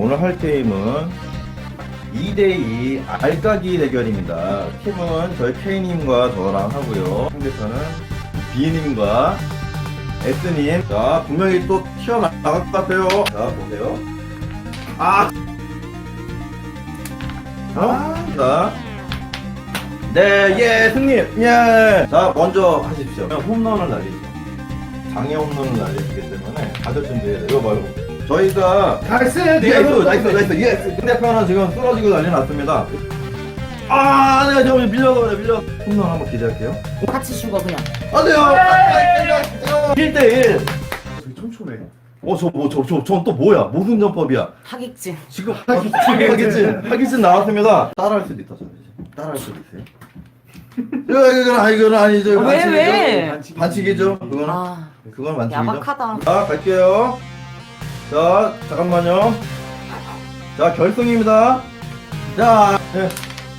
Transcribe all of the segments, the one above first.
오늘 할 게임은 2대2 알까기 대결입니다. 팀은 저희 K님과 저랑 하고요. 상대편은 B님과 S님. 자, 분명히 또 튀어나갈 것 같아요. 자, 보세요. 아! 어? 자. 네, 예, 승리! 예! 자, 먼저 하십시오. 홈런을 날리죠. 장애 홈런을 날리기 때문에 준비해야 돼요. 이거 봐요. 저희가 나이스! 나이스 나이스 나이스 예 상대편은 지금 쓰러지고 난리 났습니다. 아 내가 지금 그래 밀려. 홈런 한번 기대할게요. 같이 죽어 그냥. 안돼요. 1대1 저기 촘촘해. 어저뭐저저전또 뭐야? 무슨 전법이야. 하객진. 지금 하기진. 하기진. 나왔습니다. 따라할 수도 있다 저는 이제. 따라할 수도 있어요. 이거 이건 아니 이건 아니죠. 왜, 반칙이죠. 왜? 반칙이죠. 그거는 아 그건 반칙이죠. 야박하다. 자, 갈게요. 자, 잠깐만요. 자, 결승입니다. 자, 네.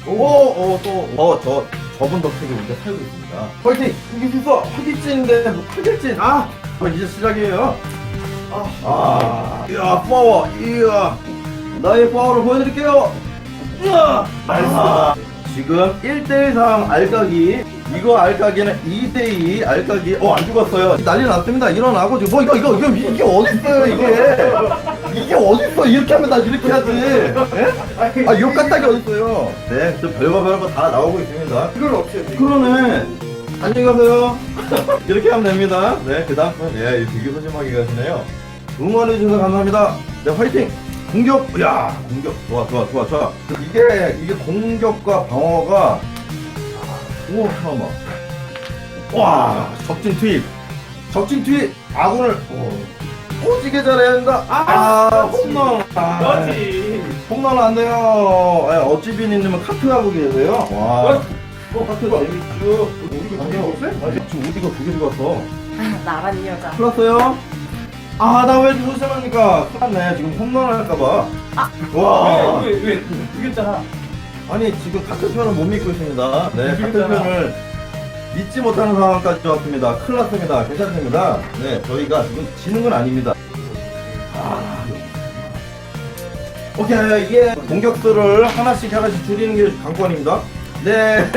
오, 오, 또, 어, 저, 저분 덕택에 우리가 살고 있습니다. 화이팅! 이길 수 있어! 하기찐인데, 뭐, 하기찐! 아! 그럼 이제 시작이에요. 아, 아, 이야, 파워! 이야! 나의 파워를 보여드릴게요! 이야! 알겠습니다. 지금 1대1상 알까기 이거 알까기는 2대2 알까기. 어 안 죽었어요. 난리 났습니다. 일어나고 지금. 뭐 이거 이거 이거 이게 어딨어요 이게? 이게 어딨어? 이렇게 하면 나 이렇게 하지. 예? 아욕 까딱이 어딨어요? 네저 별거 별거 다 나오고 있습니다. 이걸 없애야 돼. 그러네. 안녕히 가세요. 이렇게 하면 됩니다. 네그 다음 네 되게 소심하게 가시네요. 응원해주셔서 감사합니다. 네 화이팅! 공격! 야 공격. 좋아 좋아 좋아 좋아. 이게 이게 공격과 방어가 오 잠깐만 와 적진 투입 적진 투입 아군을 오지게 잘해야 된다 아 홈런 아, 그렇지. 홈런 안 돼요 아, 어찌비님은 카트 하고 계세요 와 어, 재밌죠 우리가 두개 없애? 지금 우디가 두개 죽었어 나란 여자. 풀었어요? 아, 나왜 조심합니까? 큰일 났네. 지금 홈런 할까봐. 와. 왜, 왜, 왜, 두겠잖아. 아니, 지금 같은 편을 못 믿고 있습니다. 네, 같은 이기잖아. 편을 믿지 못하는 상황까지 왔습니다. 큰일 났습니다. 괜찮습니다. 네, 저희가 지금 지는 건 아닙니다. 아. 오케이, 이게 공격수를 하나씩 하나씩 줄이는 게 관건입니다. 네.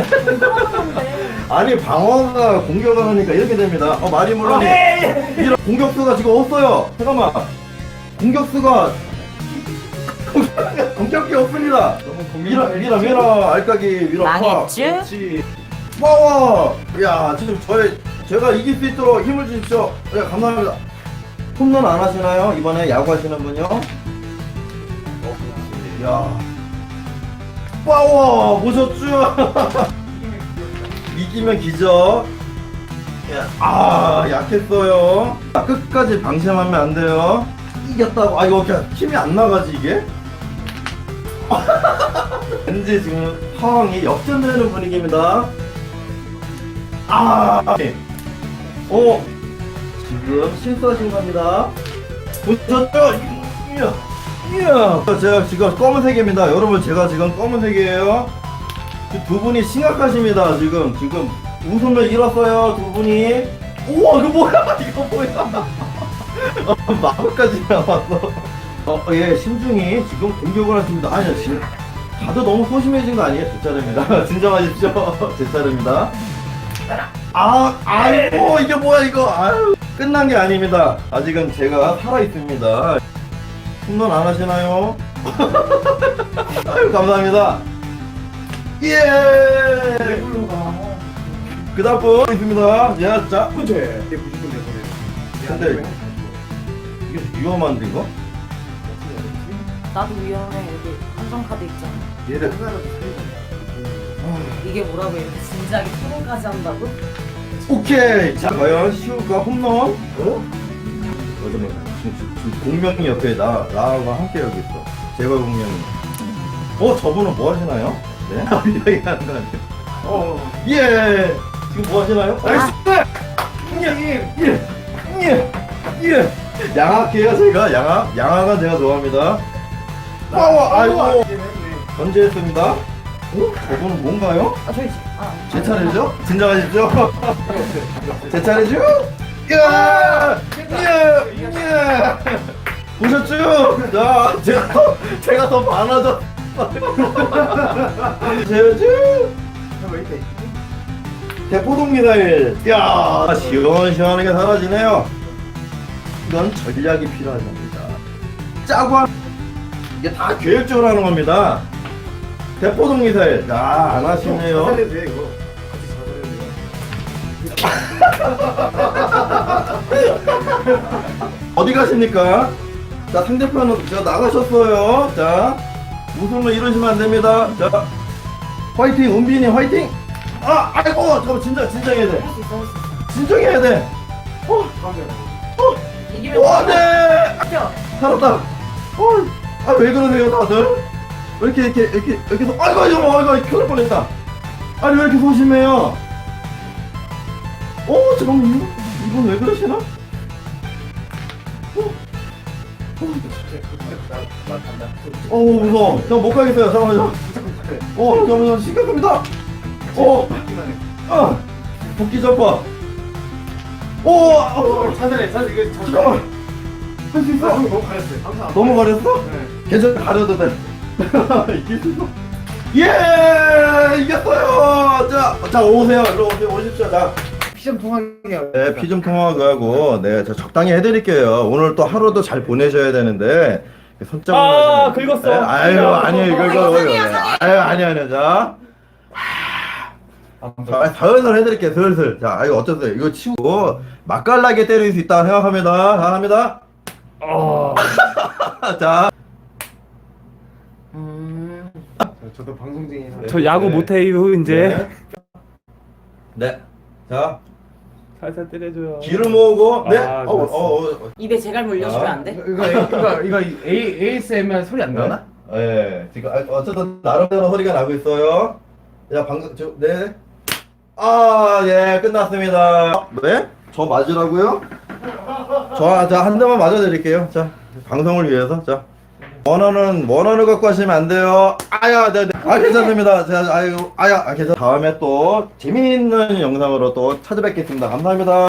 아니, 방어가 공격을 하니까 이렇게 됩니다. 어, 말이 물론이. 이런 공격수가 지금 없어요. 잠깐만. 공격수가 공격이 없습니다. 밀어 밀어 밀어 알까기 밀어 망했쥬? 그렇지. 와와 야 지금 저희 제가 이길 수 있도록 힘을 주십시오. 네 감사합니다. 홈런 안 하시나요 이번에 야구 하시는 분요? 야 와와 보셨죠? 이기면 기적. 야, 아 약했어요. 아, 끝까지 방심하면 안 돼요. 이겼다고. 아 이거 그냥 힘이 안 나가지 이게? 왠지 지금 상황이 역전되는 분위기입니다. 아, 어, 지금 실수하신 겁니다. 보셨죠? 이야, 이야. 제가 지금 검은색입니다. 여러분, 제가 지금 검은색이에요. 지두 분이 심각하십니다. 지금, 지금 웃음을 잃었어요. 두 분이. 우와, 이거 뭐야? 이거 뭐야? 어, 마음까지 나왔어. 어, 예, 신중히 지금 공격을 하십니다. 아니요, 지금 다들 너무 소심해진 거 아니에요? 제 차례입니다. 진정하십시오. 제 차례입니다. 아, 아이고, 이게 뭐야, 이거. 아유, 끝난 게 아닙니다. 아직은 제가 살아있습니다. 홈런 안 하시나요? 아유, 감사합니다. 예! 그 다음 분 있습니다. 예, 자. 그제. 근데- 이게 위험한데, 이거? 나도 위험해 여기 한정카드 있잖아. 얘를. 이게 뭐라고 이렇게 진지하게 토론까지 한다고? 오케이. 자, 과연 시우가 홈런? 어? 어쩌면 지금, 지금, 지금 공명이 옆에 나, 나와 함께 여기 있어. 제가 공명이. 어, 저분은 뭐 하시나요? 네? 여기 하는 거 아니에요? 어. 예! 지금 뭐 하시나요? 나이스! 예! 예! 예! 예! 양악해요, 제가. 양악? 양악은 제가 좋아합니다. 와와, 아이고! 견제했습니다. 어? 저분은 뭔가요? 아 저기 아제 차례죠? 진정하십시오. 제 차례죠? 야! 야! 야! 보셨죠? 자, 제가 더, 제가 더 많아져. 제주 왜 이렇게 대포동 미사일. 야, 시원시원하게 사라지네요. 이건 전략이 필요한 겁니다. 짜고 한- 이게 다 계획적으로 하는 겁니다. 대포동 미사일. 야, 안 하시네요. 사살해도 돼 이거 같이 사살해도 돼요 어디 가십니까? 자, 상대편은 저 나가셨어요. 자, 무술로 이러시면 안 됩니다. 자, 화이팅, 은빈이 화이팅! 아, 아이고, 잠깐 진정, 진정해야 돼. 할수 있어 할 수 있어 진정해야 돼. 어, 이기면 와, 네! 살았다. 어, 아, 왜 그러세요, 다들? 왜 이렇게, 이렇게, 이렇게, 이렇게, 소... 아이고, 아이고, 아이고, 켜를 뻔했다. 아니, 왜 이렇게 소심해요? 어, 잠깐만, 이분, 이분 왜 그러시나? 어, 무서워. 저못 가겠어요, 잠깐만요. 어, 잠깐만요, 심각합니다. 어, 아, 복귀 점퍼. 오, 어, 사살해 사살 이거 잠깐만. 할 수 있어? 너무 가렸어요 항상 너무 가렸어? 네. 괜찮아 가려도 돼 이길 수 있어 예 이겼어요 자, 자 오세요 일로 오세요 오십시오 자 피점 통하게 네, 피 좀 통화하고 네, 저 적당히 해드릴게요. 오늘 또 하루도 잘 보내셔야 되는데 손장을 아, 하시는- 긁었어. 네, 아유, 아니에요, 이거 이거 이거. 아유, 아니요, 아니요, 자. 자, 슬슬 해드릴게요, 슬슬. 자, 이거 어쩌세요? 이거 치우고 맛깔나게 때릴 수 있다 생각합니다. 자, 합니다. 어. 자, 음 저도 방송쟁이라 저 야구 못해요 이제 네. 네. 자, 살살 때려줘요 기름 모으고, 네. 아, 어, 어. 어, 어. 입에 제갈 물려주면 아. 안 돼? 이거 이거 이거 A ASMR 소리 안 나나? 예, 네, 지금 아, 어쨌든 나름대로 소리가 나고 있어요. 자, 방금 저 네. 아, 예, 끝났습니다. 네? 저 맞으라고요? 저, 자, 한 대만 맞아드릴게요. 자, 방송을 위해서. 자. 원어는, 원어를 갖고 하시면 안 돼요. 아야, 네, 네. 아, 괜찮습니다. 자, 아유, 아야, 아, 괜찮 다음에 또 재미있는 영상으로 또 찾아뵙겠습니다. 감사합니다.